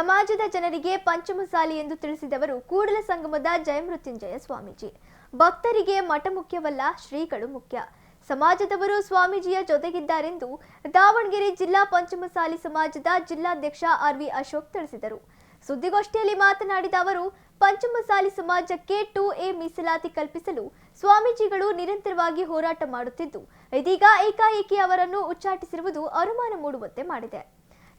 ಸಮಾಜದ ಜನರಿಗೆ ಪಂಚಮಸಾಲಿ ಎಂದು ತಿಳಿಸಿದವರು ಕೂಡಲ ಸಂಗಮದ ಜಯಮೃತ್ಯುಂಜಯ ಸ್ವಾಮೀಜಿ. ಭಕ್ತರಿಗೆ ಮಠ ಮುಖ್ಯವಲ್ಲ, ಶ್ರೀಗಳು ಮುಖ್ಯ. ಸಮಾಜದವರು ಸ್ವಾಮೀಜಿಯ ಜೊತೆಗಿದ್ದಾರೆಂದು ದಾವಣಗೆರೆ ಜಿಲ್ಲಾ ಪಂಚಮಸಾಲಿ ಸಮಾಜದ ಜಿಲ್ಲಾಧ್ಯಕ್ಷ ಆರ್ವಿ ಅಶೋಕ್ ತಿಳಿಸಿದರು. ಸುದ್ದಿಗೋಷ್ಠಿಯಲ್ಲಿ ಮಾತನಾಡಿದ ಅವರು, ಪಂಚಮಸಾಲಿ ಸಮಾಜಕ್ಕೆ ಟು ಎ ಮೀಸಲಾತಿ ಕಲ್ಪಿಸಲು ಸ್ವಾಮೀಜಿಗಳು ನಿರಂತರವಾಗಿ ಹೋರಾಟ ಮಾಡುತ್ತಿದ್ದು, ಇದೀಗ ಏಕಾಏಕಿ ಅವರನ್ನು ಉಚ್ಚಾಟಿಸಿರುವುದು ಅನುಮಾನ ಮೂಡುವಂತೆ ಮಾಡಿದೆ.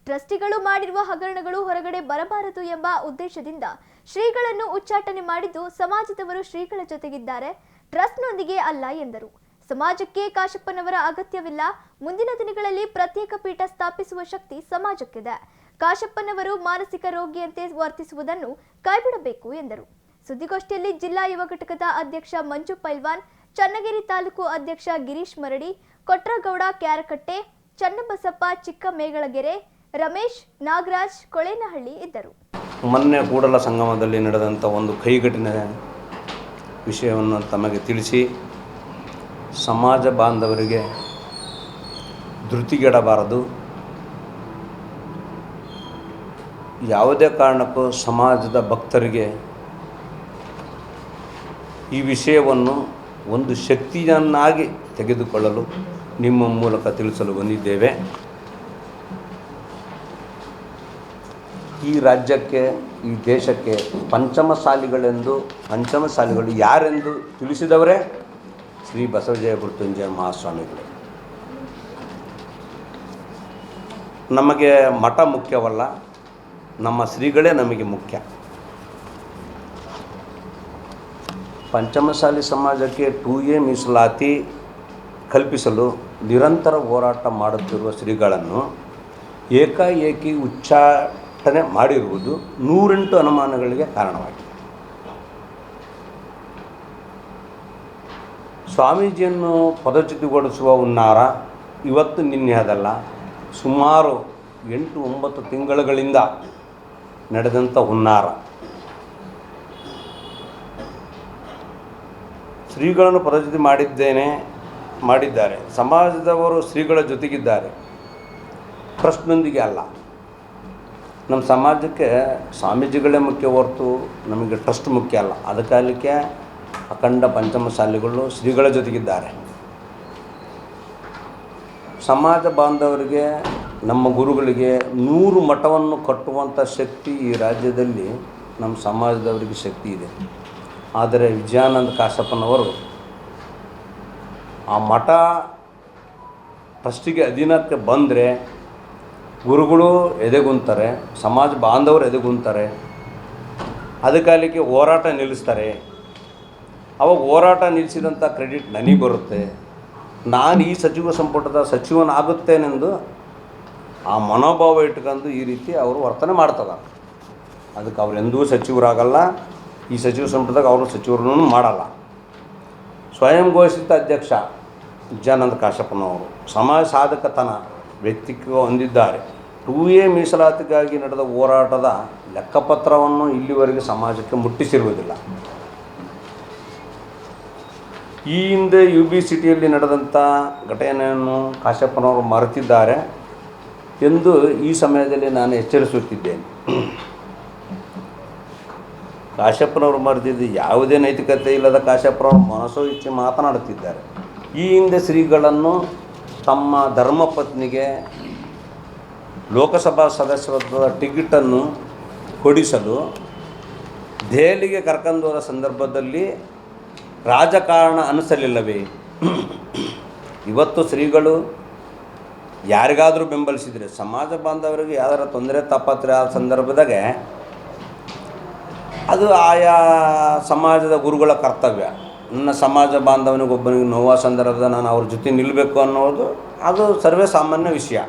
ಟ್ರಸ್ಟಿಗಳು ಮಾಡಿರುವ ಹಗರಣಗಳು ಹೊರಗಡೆ ಬರಬಾರದು ಎಂಬ ಉದ್ದೇಶದಿಂದ ಶ್ರೀಗಳನ್ನು ಉಚ್ಚಾಟನೆ ಮಾಡಿದ್ದು ಸಮಾಜದವರು ಶ್ರೀಗಳ ಜೊತೆಗಿದ್ದಾರೆ. ಟ್ರಸ್ಟ್ನೊಂದಿಗೆ ಅಲ್ಲ ಎಂದರು. ಸಮಾಜಕ್ಕೆ ಕಾಶಪ್ಪನವರ ಅಗತ್ಯವಿಲ್ಲ. ಮುಂದಿನ ದಿನಗಳಲ್ಲಿ ಪ್ರತ್ಯೇಕ ಪೀಠ ಸ್ಥಾಪಿಸುವ ಶಕ್ತಿ ಸಮಾಜಕ್ಕಿದೆ. ಕಾಶಪ್ಪನವರು ಮಾನಸಿಕ ರೋಗಿಯಂತೆ ವರ್ತಿಸುವುದನ್ನು ಕೈಬಿಡಬೇಕು ಎಂದರು. ಸುದ್ದಿಗೋಷ್ಠಿಯಲ್ಲಿ ಜಿಲ್ಲಾ ಯುವ ಘಟಕದ ಅಧ್ಯಕ್ಷ ಮಂಜು ಪೈಲ್ವಾನ್, ಚನ್ನಗಿರಿ ತಾಲೂಕು ಅಧ್ಯಕ್ಷ ಗಿರೀಶ್ ಮರಡಿ, ಕೊಟ್ರಗೌಡ ಕ್ಯಾರಕಟ್ಟೆ, ಚನ್ನಬಸಪ್ಪ ಚಿಕ್ಕಮೇಗಳಗೆರೆ ರಮೇಶ್, ನಾಗರಾಜ್, ಕೊಳೇನಹಳ್ಳಿ ಇದ್ದರು. ಮೊನ್ನೆ ಕೂಡಲ ಸಂಗಮದಲ್ಲಿ ನಡೆದಂಥ ಒಂದು ಕೈಗಟ್ಟಿನ ವಿಷಯವನ್ನು ತಮಗೆ ತಿಳಿಸಿ ಸಮಾಜ ಬಾಂಧವರಿಗೆ ಧೃತಿಗೆಡಬಾರದು. ಯಾವುದೇ ಕಾರಣಕ್ಕೂ ಸಮಾಜದ ಭಕ್ತರಿಗೆ ಈ ವಿಷಯವನ್ನು ಒಂದು ಶಕ್ತಿಯನ್ನಾಗಿ ತೆಗೆದುಕೊಳ್ಳಲು ನಿಮ್ಮ ಮೂಲಕ ತಿಳಿಸಲು ಬಂದಿದ್ದೇವೆ. ಈ ರಾಜ್ಯಕ್ಕೆ, ಈ ದೇಶಕ್ಕೆ ಪಂಚಮಸಾಲಿಗಳೆಂದು, ಪಂಚಮಸಾಲಿಗಳು ಯಾರೆಂದು ತಿಳಿಸಿದವರೇ? ಶ್ರೀ ಬಸವಜಯ ಮೃತ್ಯುಂಜಯ ಮಹಾಸ್ವಾಮಿಗಳು. ನಮಗೆ ಮಠ ಮುಖ್ಯವಲ್ಲ, ನಮ್ಮ ಶ್ರೀಗಳೇ ನಮಗೆ ಮುಖ್ಯ. ಪಂಚಮಸಾಲಿ ಸಮಾಜಕ್ಕೆ ಟೂ ಎ ಮೀಸಲಾತಿ ಕಲ್ಪಿಸಲು ನಿರಂತರ ಹೋರಾಟ ಮಾಡುತ್ತಿರುವ ಶ್ರೀಗಳನ್ನು ಏಕಾಏಕಿ ಉಚ್ಚಾಟನೆ ಮಾಡಿರುವುದು ನೂರೆಂಟು ಅನುಮಾನಗಳಿಗೆ ಕಾರಣವಾಗಿದೆ. ಸ್ವಾಮೀಜಿಯನ್ನು ಪದಚ್ಯುತಿಗೊಳಿಸುವ ಹುನ್ನಾರ ಇವತ್ತು ನಿನ್ನೆ ಅದಲ್ಲ. ಸುಮಾರು ಎಂಟು ಒಂಬತ್ತು ತಿಂಗಳುಗಳಿಂದ ನಡೆದಂಥ ಹುನ್ನಾರ. ಶ್ರೀಗಳನ್ನು ಪದಚ್ಯುತಿ ಮಾಡಿದ್ದೇನೆ, ಮಾಡಿದ್ದಾರೆ. ಸಮಾಜದವರು ಶ್ರೀಗಳ ಜೊತೆಗಿದ್ದಾರೆ. ಟ್ರಸ್ಟ್ನೊಂದಿಗೆ ಅಲ್ಲ. ನಮ್ಮ ಸಮಾಜಕ್ಕೆ ಸ್ವಾಮೀಜಿಗಳೇ ಮುಖ್ಯ ಹೊರತು ನಮಗೆ ಟ್ರಸ್ಟ್ ಮುಖ್ಯ ಅಲ್ಲ. ಅದಕ್ಕಾಗಲಿಕ್ಕೆ ಅಖಂಡ ಪಂಚಮಸಾಲಿಗಳು ಶ್ರೀಗಳ ಜೊತೆಗಿದ್ದಾರೆ. ಸಮಾಜ ಬಾಂಧವರಿಗೆ, ನಮ್ಮ ಗುರುಗಳಿಗೆ ನೂರು ಮಠವನ್ನು ಕಟ್ಟುವಂಥ ಶಕ್ತಿ ಈ ರಾಜ್ಯದಲ್ಲಿ ನಮ್ಮ ಸಮಾಜದವರಿಗೆ ಶಕ್ತಿ ಇದೆ. ಆದರೆ ವಿಜಯಾನಂದ ಕಾಶಪ್ಪನವರು ಆ ಮಠ ಟ್ರಸ್ಟಿಗೆ ಅಧೀನಕ್ಕೆ ಬಂದರೆ ಗುರುಗಳು ಎದೆಗುಂತಾರೆ, ಸಮಾಜ ಬಾಂಧವರು ಎದೆಗುಂತಾರೆ ಅದಕ್ಕಾಲಿಕ್ಕೆ ಹೋರಾಟ ನಿಲ್ಲಿಸ್ತಾರೆ. ಅವಾಗ ಹೋರಾಟ ನಿಲ್ಲಿಸಿದಂಥ ಕ್ರೆಡಿಟ್ ನನಗೆ ಬರುತ್ತೆ. ನಾನು ಈ ಸಚಿವ ಸಂಪುಟದ ಸಚಿವನಾಗುತ್ತೇನೆಂದು ಆ ಮನೋಭಾವ ಇಟ್ಕೊಂಡು ಈ ರೀತಿ ಅವರು ವರ್ತನೆ ಮಾಡ್ತದ. ಅದಕ್ಕೆ ಅವ್ರು ಎಂದೂ ಸಚಿವರಾಗಲ್ಲ, ಈ ಸಚಿವ ಸಂಪುಟದಾಗ ಅವರು ಸಚಿವರನ್ನು ಮಾಡಲ್ಲ. ಸ್ವಯಂ ಘೋಷಿತ ಅಧ್ಯಕ್ಷ ವಿದ್ಯಾನಂದ ಕಾಶಪ್ಪನವರು, ಸಮಾಜ ಸಾಧಕತನ ವ್ಯಕ್ತಿತ್ವ ಹೊಂದಿದ್ದಾರೆ. ಟೂ ಎ ಮೀಸಲಾತಿಗಾಗಿ ನಡೆದ ಹೋರಾಟದ ಲೆಕ್ಕಪತ್ರವನ್ನು ಇಲ್ಲಿವರೆಗೆ ಸಮಾಜಕ್ಕೆ ಮುಟ್ಟಿಸಿರುವುದಿಲ್ಲ. ಈ ಹಿಂದೆ ಯು ಬಿ ಸಿಟಿಯಲ್ಲಿ ನಡೆದಂಥ ಘಟನೆಯನ್ನು ಕಾಶ್ಯಪ್ಪನವರು ಮರೆತಿದ್ದಾರೆ ಎಂದು ಈ ಸಮಯದಲ್ಲಿ ನಾನು ಎಚ್ಚರಿಸುತ್ತಿದ್ದೇನೆ. ಕಾಶ್ಯಪ್ಪನವರು ಮರೆತಿದ್ದು ಯಾವುದೇ ನೈತಿಕತೆ ಇಲ್ಲದ ಕಾಶ್ಯಪ್ಪನವರು ಮನಸ್ಸೋ ಇಚ್ಛೆ ಮಾತನಾಡುತ್ತಿದ್ದಾರೆ. ಈ ಹಿಂದೆ ಶ್ರೀಗಳನ್ನು ತಮ್ಮ ಧರ್ಮಪತ್ನಿಗೆ ಲೋಕಸಭಾ ಸದಸ್ಯತ್ವದ ಟಿಕೆಟನ್ನು ಕೊಡಿಸಲು ದೆಹಲಿಗೆ ಕರ್ಕೊಂಡು ಹೋದ ಸಂದರ್ಭದಲ್ಲಿ ರಾಜಕಾರಣ ಅನಿಸಲಿಲ್ಲವೇ? ಇವತ್ತು ಶ್ರೀಗಳು ಯಾರಿಗಾದರೂ ಬೆಂಬಲಿಸಿದರೆ, ಸಮಾಜ ಬಾಂಧವರಿಗೆ ಯಾವ್ದಾರ ತೊಂದರೆ ತಪ್ಪತ್ರೆ ಆದ ಸಂದರ್ಭದಾಗೆ ಅದು ಆಯಾ ಸಮಾಜದ ಗುರುಗಳ ಕರ್ತವ್ಯ. ನನ್ನ ಸಮಾಜ ಬಾಂಧವನಿಗೊಬ್ಬನಿಗೆ ನೋವ ಸಂದರ್ಭದ ನಾನು ಅವ್ರ ಜೊತೆ ನಿಲ್ಲಬೇಕು ಅನ್ನೋದು ಅದು ಸರ್ವೇ ಸಾಮಾನ್ಯ ವಿಷಯ.